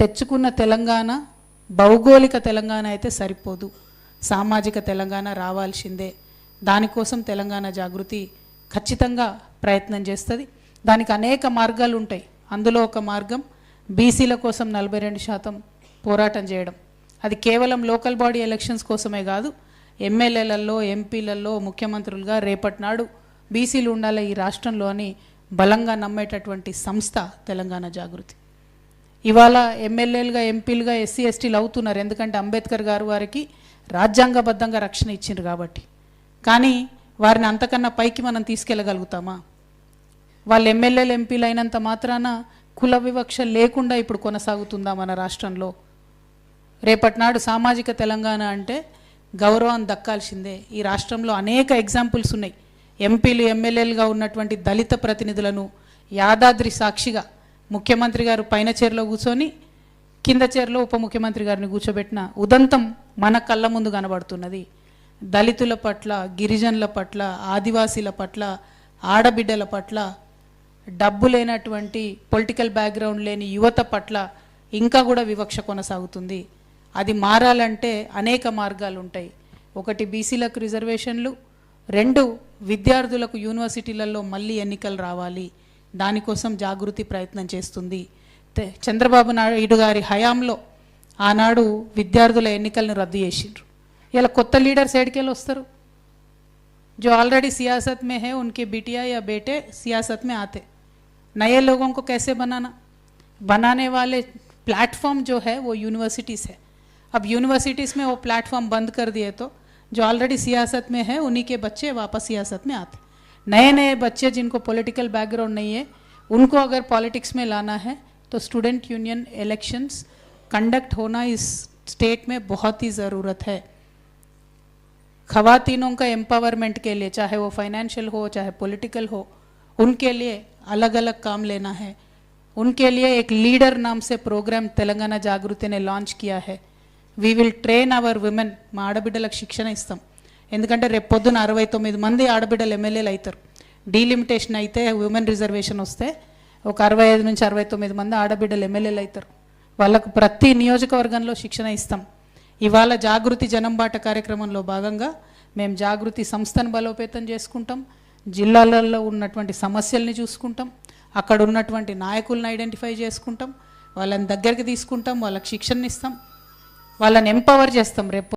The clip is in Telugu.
తెచ్చుకున్న తెలంగాణ భౌగోళిక తెలంగాణ అయితే సరిపోదు. సామాజిక తెలంగాణ రావాల్సిందే. దానికోసం తెలంగాణ జాగృతి ఖచ్చితంగా ప్రయత్నం చేస్తుంది. దానికి అనేక మార్గాలు ఉంటాయి అందులో ఒక మార్గం బీసీల కోసం నలభై రెండు శాతం పోరాటం చేయడం. అది కేవలం లోకల్ బాడీ ఎలక్షన్స్ కోసమే కాదు ఎమ్మెల్యేలలో ఎంపీలలో ముఖ్యమంత్రులుగా రేపటి నాడు బీసీలు ఉండాలి ఈ రాష్ట్రంలో అని బలంగా నమ్మేటటువంటి సంస్థ తెలంగాణ జాగృతి. ఇవాళ ఎమ్మెల్యేలుగా ఎంపీలుగా ఎస్సీ ఎస్టీలు అవుతున్నారు. ఎందుకంటే అంబేద్కర్ గారు వారికి రాజ్యాంగబద్ధంగా రక్షణ ఇచ్చిండ్రు కాబట్టి. కానీ వారిని అంతకన్నా పైకి మనం తీసుకెళ్ళగలుగుతామా? వాళ్ళు ఎమ్మెల్యేలు ఎంపీలు అయినంత మాత్రాన కుల వివక్ష లేకుండా ఇప్పుడు కొనసాగుతుందా మన రాష్ట్రంలో? రేపటినాడు సామాజిక తెలంగాణ అంటే గౌరవం దక్కాల్సిందే. ఈ రాష్ట్రంలో అనేక ఎగ్జాంపుల్స్ ఉన్నాయి. ఎంపీలు ఎమ్మెల్యేలుగా ఉన్నటువంటి దళిత ప్రతినిధులను యాదాద్రి సాక్షిగా ముఖ్యమంత్రి గారు పైన చైర్లో కూర్చొని కింద చైర్లో ఉప ముఖ్యమంత్రి గారిని కూర్చోబెట్టిన ఉదంతం మన కళ్ళ ముందు కనబడుతున్నది. దళితుల పట్ల గిరిజనుల పట్ల ఆదివాసీల పట్ల ఆడబిడ్డల పట్ల డబ్బు లేనటువంటి పొలిటికల్ బ్యాక్గ్రౌండ్ లేని యువత పట్ల ఇంకా కూడా వివక్ష కొనసాగుతుంది. అది మారాలంటే అనేక మార్గాలు ఉంటాయి. ఒకటి బీసీలకు రిజర్వేషన్లు రెండు విద్యార్థులకు యూనివర్సిటీలలో మళ్ళీ ఎన్నికలు రావాలి. దానికోసం జాగృతి ప్రయత్నం చేస్తుంది తె- చంద్రబాబు నాయుడు గారి హయాంలో ఆనాడు విద్యార్థుల ఎన్నికలను రద్దు చేసిండ్రు ఇలా కొత్త లీడర్స్ ఏడికెళ్ళి వస్తారు जो ऑलरेडी सियासत में है उनके बिटिया या बेटे सियासत में आते नए लोगों को कैसे बनाना बनाने वाले प्लेटफॉर्म जो है वो यूनिवर्सिटीज़ है अब यूनिवर्सिटीज़ में वो प्लेटफॉर्म बंद कर दिए तो जो ऑलरेडी सियासत में है उन्हीं के बच्चे वापस सियासत में आते नए नए बच्चे जिनको पॉलिटिकल बैकग्राउंड नहीं है उनको अगर पॉलिटिक्स में लाना है तो स्टूडेंट यूनियन इलेक्शंस कंडक्ट होना इस स्टेट में बहुत ही ज़रूरत है खवातीनों का एम्पावरमेंट के लिए चाहे वो फाइनेंशियल हो चाहे पॉलिटिकल हो उनके लिए अलग अलग काम लेना है उनके लिए एक लीडर नाम से प्रोग्राम तेलंगाना जागृति ने లాంచ్ किया है we will train our women మా ఆడబిడ్డలకు శిక్షణ ఇస్తాం ఎందుకంటే రేపు పొద్దున అరవై తొమ్మిది మంది ఆడబిడ్డలు ఎమ్మెల్యేలు అవుతారు డీలిమిటేషన్ అయితే ఉమెన్ రిజర్వేషన్ వస్తే ఒక అరవై ఐదు నుంచి అరవై తొమ్మిది మంది ఆడబిడ్డలు ఎమ్మెల్యేలు అవుతారు. వాళ్ళకు ప్రతి నియోజకవర్గంలో శిక్షణ ఇస్తాం. ఇవాళ జాగృతి జనంబాట కార్యక్రమంలో భాగంగా మేము జాగృతి సంస్థను బలోపేతం చేసుకుంటాం. జిల్లాలలో ఉన్నటువంటి సమస్యల్ని చూసుకుంటాం. అక్కడ ఉన్నటువంటి నాయకులను ఐడెంటిఫై చేసుకుంటాం. వాళ్ళని దగ్గరికి తీసుకుంటాం. వాళ్ళకి శిక్షణ ఇస్తాం వాళ్ళని ఎంపవర్ చేస్తాం. రేపు